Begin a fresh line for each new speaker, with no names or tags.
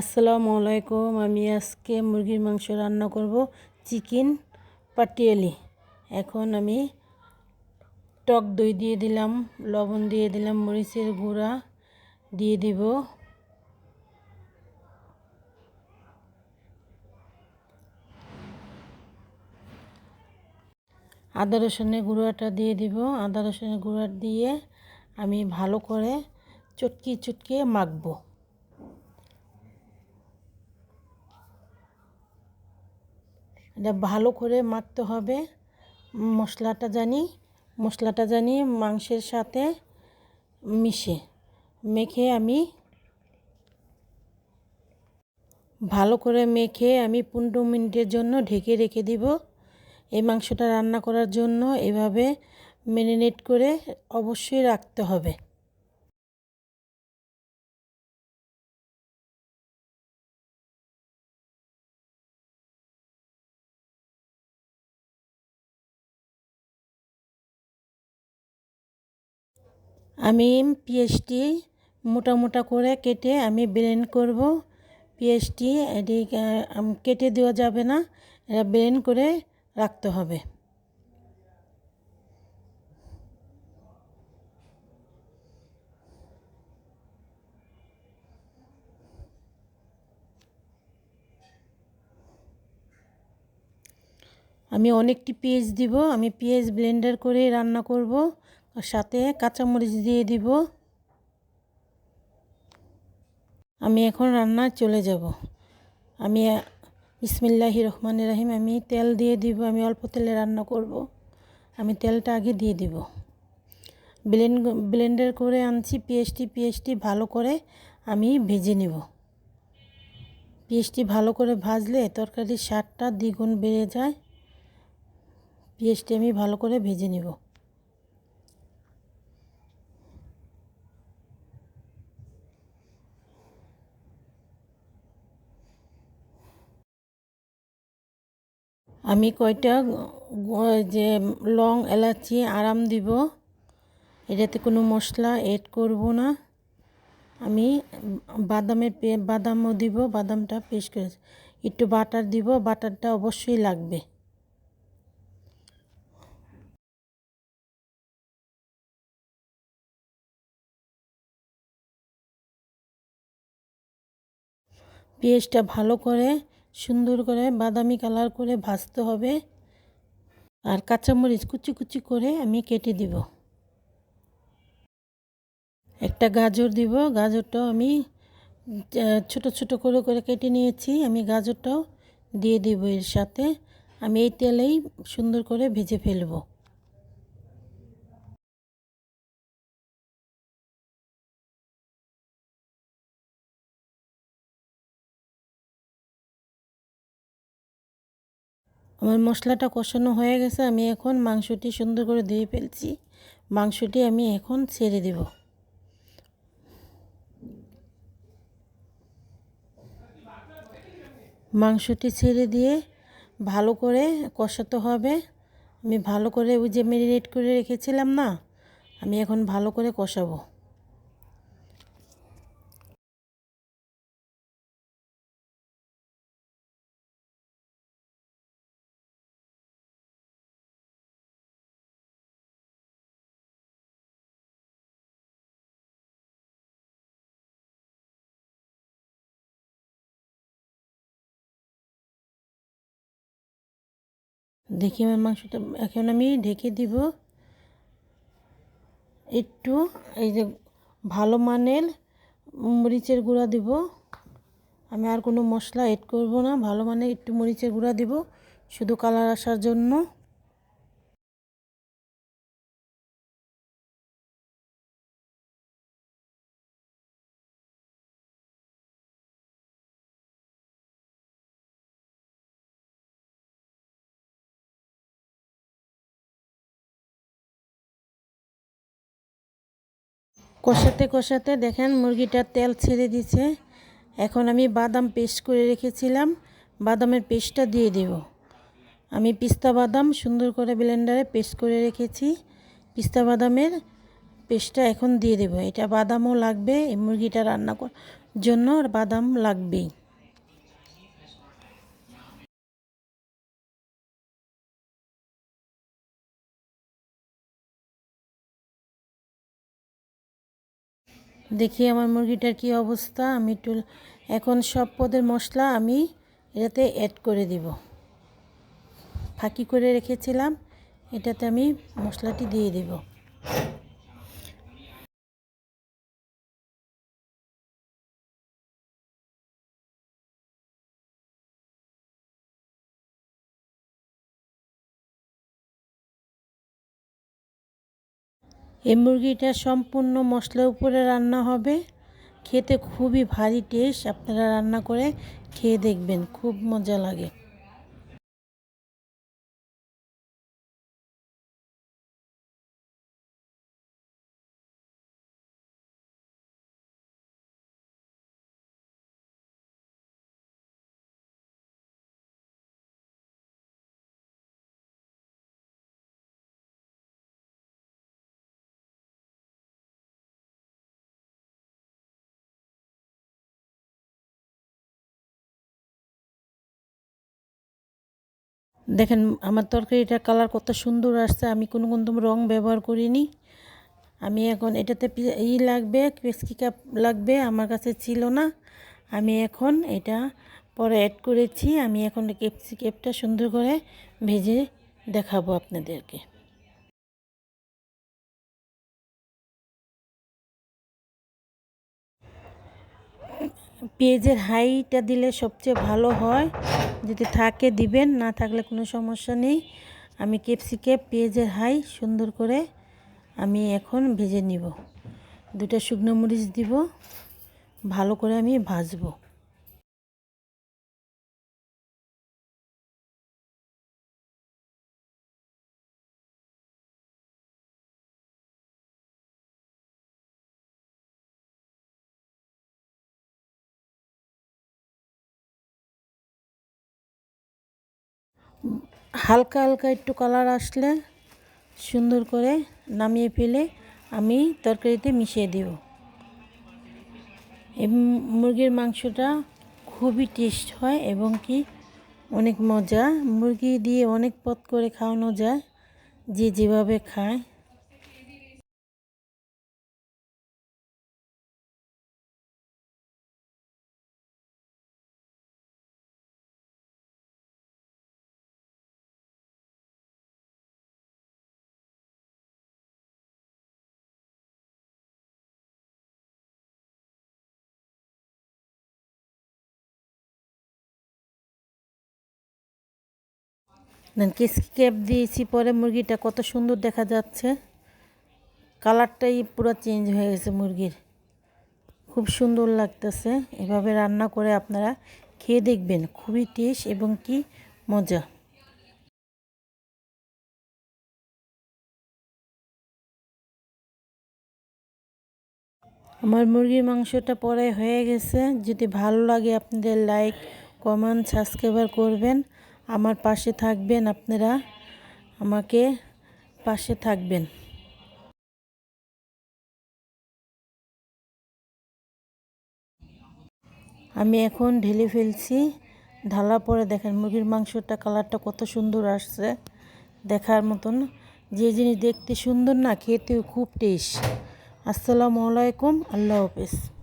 আসসালামু আলাইকুম। আমি আজকে মুরগির মাংস রান্না করব চিকেন পাটিয়ালি। এখন আমি টক দই দিয়ে দিলাম, লবণ দিয়ে দিলাম, মরিচের গুঁড়া দিয়ে দিব। আদা রসুনের গুঁড়োটা দিয়ে দিব। আদা রসুনের গুঁড়া দিয়ে আমি ভালো করে চটকি চটকে মাখবো। এটা ভালো করে মাখতে হবে। মশলাটা জানি মশলাটা জানি মাংসের সাথে মিশে। মেখে আমি ভালো করে মেখে আমি পনেরো মিনিটের জন্য ঢেকে রেখে দিব। এই মাংসটা রান্না করার জন্য এভাবে ম্যারিনেট করে অবশ্যই রাখতে হবে। আমি পেঁয়াজটি মোটা মোটা করে কেটে আমি ব্লেন্ড করব। পেঁয়াজটি এটি কেটে দেওয়া যাবে না, এটা ব্লেন্ড করে রাখতে হবে। আমি অনেকটি পেঁয়াজ দিব, আমি পেঁয়াজ ব্লেন্ডার করে রান্না করব। সাথে কাঁচামরিচ দিয়ে দিব। আমি এখন রান্না চলে যাব। আমি বিসমিল্লাহি রহমান রাহিম, আমি তেল দিয়ে দিব, আমি অল্প তেলে রান্না করব। আমি তেলটা আগে দিয়ে দিব। ব্লেন্ড, ব্লেন্ডার করে আনছি পেঁয়াজটি পেঁয়াজটি ভালো করে আমি ভেজে নেব। পেঁয়াজটি ভালো করে ভাজলে তরকারির স্বাদটা দ্বিগুণ বেড়ে যায়। পেঁয়াজটি আমি ভালো করে ভেজে নেব। আমি কয়টা যে লং এলাচি আরাম দিব, এটাতে কোনো মশলা এড করব না। আমি বাদামের বাদামও দিব, বাদামটা পেস্ট করে একটু বাটার দিব, বাটারটা অবশ্যই লাগবে। পেঁয়াজটা ভালো করে সুন্দর করে বাদামি কালার করে ভাজতে হবে। আর কাঁচামরিচ কুচি কুচি করে আমি কেটে দিব। একটা গাজর দিব। গাজরটাও আমি ছোট ছোট করে করে কেটে নিয়েছি। আমি গাজরটাও দিয়ে দিব এর সাথে। আমি এই তেলেই সুন্দর করে ভেজে ফেলব। আমার মশলাটা কষানো হয়ে গেছে, আমি এখন মাংসটি সুন্দর করে ধুয়ে ফেলছি। মাংসটি আমি এখন ছেড়ে দেব। মাংসটি ছেড়ে দিয়ে ভালো করে কষাতে হবে। আমি ভালো করে ওই যে ম্যারিনেট করে রেখেছিলাম না, আমি এখন ভালো করে কষাবো। দেখি আমার মাংসটা এখন আমি ঢেকে দিব। একটু এই যে ভালো মানের মরিচের গুঁড়া দিব। আমি আর কোনো মশলা এড করব না, ভালো মানের একটু মরিচের গুঁড়া দিব, শুধু কালার আসার জন্য। কষাতে কষাতে দেখেন মুরগিটার তেল ছেড়ে দিছে। এখন আমি বাদাম পেস্ট করে রেখেছিলাম। বাদামের পেস্টটা দিয়ে দেব। আমি পিস্তা বাদাম সুন্দর করে ব্লেন্ডারে পেস্ট করে রেখেছি। পিস্তা বাদামের পেস্টটা এখন দিয়ে দেব। এটা বাদামও লাগবে, এই মুরগিটা রান্না করার জন্য আর বাদাম লাগবেই। দেখি আমার মুরগিটার কি অবস্থা, আমি একটু এখন সব পদের মশলা আমি এটাতে অ্যাড করে দিব। ফাঁকি করে রেখেছিলাম, এটাতে আমি মশলাটি দিয়ে দিব। এই মুরগিটা সম্পূর্ণ মশলার উপরে রান্না হবে। খেতে খুবই ভারী টেস্ট আপনারা রান্না করে খেয়ে দেখবেন, খুব মজা লাগে। দেখেন, আমার তরকারিটার কালার কত সুন্দর আসছে, আমি কোনো কোনো রং ব্যবহার করিনি। আমি এখন এটাতে ই লাগবে ক্রিস্কি কাপ লাগবে, আমার কাছে ছিল না। আমি এখন এটা পরে অ্যাড করেছি, আমি এখন কেপসি কেপটা সুন্দর করে ভেজে দেখাবো আপনাদেরকে। পেঁয়াজের হাইটা দিলে সবচেয়ে ভালো হয়। যদি থাকে দিবেন, না থাকলে কোনো সমস্যা নেই। আমি ক্যাপসিকে পেঁয়াজের হাই সুন্দর করে আমি এখন ভেজে নিব। দুটা শুকনো মরিচ দিব, ভালো করে আমি ভাজবো। হালকা হালকা একটু কালার আসলে সুন্দর করে নামিয়ে ফেলে আমি তরকারিতে মিশিয়ে দেব। এই মুরগির মাংসটা খুবই টেস্ট হয় এবং কি অনেক মজা। মুরগি দিয়ে অনেক পথ করে খাওয়ানো যায়, যে যেভাবে খায়। দেন ক্যাপ দিয়েছি পরে মুরগিটা কত সুন্দর দেখা যাচ্ছে। কালারটাই পুরো চেঞ্জ হয়ে গেছে মুরগির। খুব সুন্দর লাগতেছে। এভাবে রান্না করে আপনারা খেয়ে দেখবেন। খুবই টেস্ট এবং কি মজা। আমার মুরগির মাংসটা পরে হয়ে গেছে। যদি ভালো লাগে আপনাদের লাইক, কমেন্ট সাবস্ক্রাইবার করবেন। আমার পাশে থাকবেন আপনারা। আমাকে পাশে থাকবেন। আমি এখন ঢেলে ফেলছি। ঢালা পরে দেখেন মুরগির মাংসটা কালারটা কত সুন্দর আসছে। দেখার মতন যে জিনিস দেখতে সুন্দর না, খেতেও খুব টেস্ট। আসসালামু আলাইকুম, আল্লাহ হাফেজ।